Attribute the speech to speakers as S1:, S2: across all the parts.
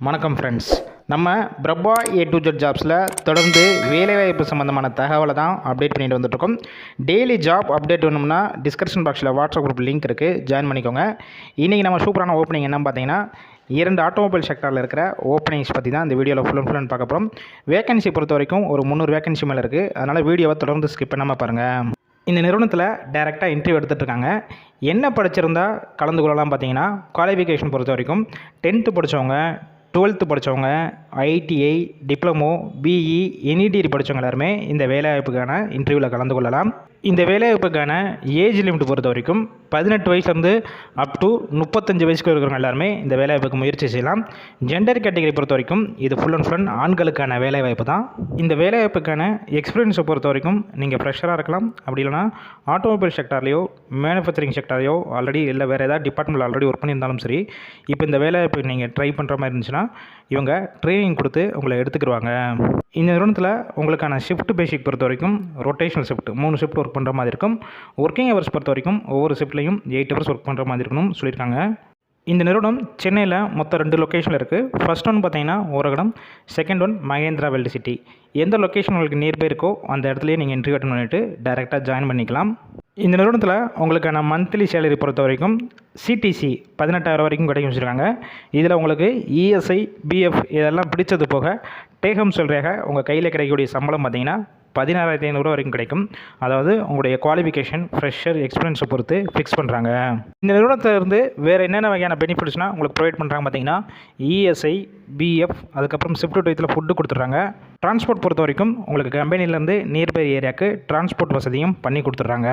S1: வணக்கம் ஃப்ரெண்ட்ஸ் நம்ம Prabha A to Z ஜாப்ஸில் தொடர்ந்து வேலைவாய்ப்பு சம்மந்தமான தகவலை தான் அப்டேட் பண்ணிட்டு வந்துட்டுருக்கோம். டெய்லி ஜாப் அப்டேட் வேணும்னா டிஸ்கிரிப்ஷன் பாக்ஸில் வாட்ஸ்அப் குரூப் லிங்க் இருக்குது ஜாயின் பண்ணிக்கோங்க. இன்றைக்கி நம்ம சூப்பரான ஓப்பனிங் என்னன்னு பார்த்தீங்கன்னா இரண்டு ஆட்டோமொபைல் செக்டரில் இருக்கிற ஓப்பனிங்ஸ் பற்றி தான் இந்த வீடியோவில் ஃபுல் அண்ட் ஃபுல் பார்க்க போகிறோம் வேகன்சி பொறுத்த வரைக்கும் ஒரு முந்நூறு வேகன்சி மேலே இருக்குது அதனால் வீடியோவை தொடர்ந்து ஸ்கிப் பண்ணாமல் பாருங்கள் இந்த நிறுவனத்தில் டைரெக்டாக இன்டர்வியூ எடுத்துகிட்டு இருக்காங்க. என்ன படிச்சிருந்தா கலந்து கொள்ளலாம் பார்த்தீங்கன்னா குவாலிஃபிகேஷன் பொறுத்த வரைக்கும் டென்த்து படித்தவங்க டுவெல்த்து படித்தவங்க ITI diploma BE any degree படித்தவங்க எல்லாருமே இந்த வேலைவாய்ப்புக்கான இன்டர்வியூவில் கலந்து கொள்ளலாம். இந்த வேலைவாய்ப்புக்கான ஏஜ் லிமிட் பொறுத்த வரைக்கும் பதினெட்டு வயசுலேருந்து அப் டு முப்பத்தஞ்சு வயசுக்கு இருக்கிறவங்க எல்லாருமே இந்த வேலைவாய்ப்புக்கு முயற்சி செய்யலாம். ஜெண்டர் கேட்டகரி பொறுத்த வரைக்கும் இது ஃபுல் அண்ட் ஃபுல் ஆண்களுக்கான வேலைவாய்ப்பு தான். இந்த வேலைவாய்ப்புக்கான எக்ஸ்பீரியன்ஸை பொறுத்த வரைக்கும் நீங்கள் ஃப்ரெஷராக இருக்கலாம். அப்படி இல்லைனா ஆட்டோமொபைல் செக்டார்லேயோ மேனுஃபேக்சரிங் செக்டார்லையோ ஆல்ரெடி இல்லை வேறு ஏதாவது டிபார்ட்மெண்ட்டில் ஆல்ரெடி ஒர்க் பண்ணியிருந்தாலும் சரி இப்போ இந்த வேலைவாய்ப்பு நீங்கள் ட்ரை பண்ணுற மாதிரி இருந்துச்சுன்னா இவங்க ட்ரைனிங் கொடுத்து உங்களை எடுத்துக்கிடுவாங்க இந்த நிறுவனத்தில் உங்களுக்கான ஷிஃப்ட் பேசிக் பொறுத்த வரைக்கும் ரொட்டேஷனல் ஷிஃப்ட் மூணு ஷிஃப்ட் ஒர்க் பண்ணுற மாதிரி இருக்கும். ஒர்க்கிங் ஹவர்ஸ் பொறுத்த வரைக்கும் ஒவ்வொரு ஷிஃப்ட்லையும் எயிட் ஹவர்ஸ் ஒர்க் பண்ணுற மாதிரி இருக்கணும்னு சொல்லியிருக்காங்க. இந்த நிறுவனம் சென்னையில் மொத்தம் ரெண்டு லொக்கேஷனில் இருக்குது ஃபர்ஸ்ட் ஒன் பார்த்தீங்கன்னா Oragadam second one Mahindra world city எந்த லொக்கேஷன் உங்களுக்கு நியர்பை இருக்கோ அந்த இடத்துலையே நீங்கள் இன்டர்வியூ அட்டன் பண்ணிவிட்டு டேரெக்டாக ஜாயின் பண்ணிக்கலாம். இந்த நிறுவனத்தில் உங்களுக்கான மந்த்லி சேலரி பொறுத்த வரைக்கும் சிடிசி பதினெட்டாயிரம் வரைக்கும் கிடைக்கும் வச்சுருக்காங்க. இதில் உங்களுக்கு இஎஸ்ஐ பிஎஃப் இதெல்லாம் பிடிச்சது போக டேகம் சொல்கிறாக உங்கள் கையில் கிடைக்கக்கூடிய சம்பளம் பார்த்தீங்கன்னா பதினாறாயிரத்தி ஐநூறுரூவா வரைக்கும் கிடைக்கும். அதாவது உங்களுடைய குவாலிஃபிகேஷன் ஃப்ரெஷர் எக்ஸ்பீரியன்ஸை பொறுத்து ஃபிக்ஸ் பண்ணுறாங்க இந்த நிறுவனத்திலிருந்து வேறு என்னென்ன வகையான பெனிஃபிட்ஸ்னால் உங்களுக்கு ப்ரொவைட் பண்ணுறாங்க பார்த்தீங்கன்னா இஎஸ்ஐ பிஎஃப் அதுக்கப்புறம் ஷிஃப்ட் டயத்தில் ஃபுட்டு கொடுத்துட்றாங்க. டிரான்ஸ்போர்ட் பொறுத்த வரைக்கும் உங்களுக்கு கம்பெனிலேருந்து நியர்பை ஏரியாவுக்கு டிரான்ஸ்போர்ட் வசதியும் பண்ணி கொடுத்துட்றாங்க.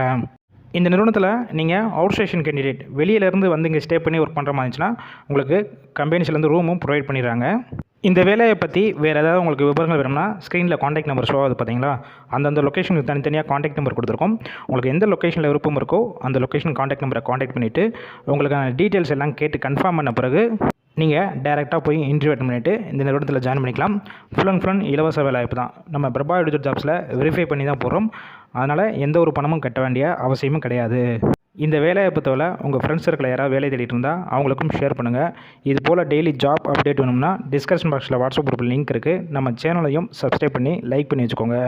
S1: இந்த நிறுவனத்தில் நீங்கள் அவுட் ஸ்டேஷன் கேண்டிடேட் வெளியிலேருந்து வந்து இங்கே ஸ்டே பண்ணி ஒர்க் பண்ணுற மாதிரி இருந்துச்சுன்னா உங்களுக்கு கம்பெனிஸ்லேருந்து ரூமும் ப்ரொவைட் பண்ணிடுறாங்க. இந்த வேலையை பற்றி வேறு ஏதாவது உங்களுக்கு விவரங்கள் வேணும்னா ஸ்க்ரீனில் காண்டாக்ட் நம்பர் ஷோ ஆகுது பார்த்தீங்களா அந்தந்த லொக்கேஷனுக்கு தனித்தனியாக காண்டாக்ட் நம்பர் கொடுத்துருக்கோம். உங்களுக்கு எந்த லொக்கேஷனில் விருப்பம் இருக்கோ அந்த லொக்கேஷன் காண்டாக்ட் நம்பரை காண்டாக்ட் பண்ணிவிட்டு உங்களுக்கான டீட்டெயில்ஸ் எல்லாம் கேட்டு கன்ஃபார்ம் பண்ண பிறகு நீங்கள் டேரெக்டாக போய் இன்டர்வியூ அட்டன் பண்ணிவிட்டு இந்த நிறுவனத்தில் ஜாயின் பண்ணிக்கலாம். ஃபுல் அண்ட் ஃபுல் இலவச வேலை வாய்ப்பு தான். நம்ம பிரபா எடிட்டர் ஜாப்ஸில் வெரிஃபை பண்ணி தான் போகிறோம் அதனால் எந்த ஒரு பணமும் கட்ட வேண்டிய அவசியமும் கிடையாது. இந்த வேலைவாய்ப்பு தவிர உங்கள் ஃப்ரெண்ட்ஸ் சர்க்கிள் யாராவது வேலை தேடிட்டு இருந்தால் அவங்களுக்கும் ஷேர் பண்ணுங்கள் இது போல் டெய்லி ஜாப் அப்டேட் வேணும்னா டிஸ்கஷன் பாக்ஸில் வாட்ஸ்அப் குரூப்பில் லிங்க் இருக்குது நம்ம சேனலையும் சப்ஸ்கிரைப் பண்ணி லைக் பண்ணி வச்சுக்கோங்க.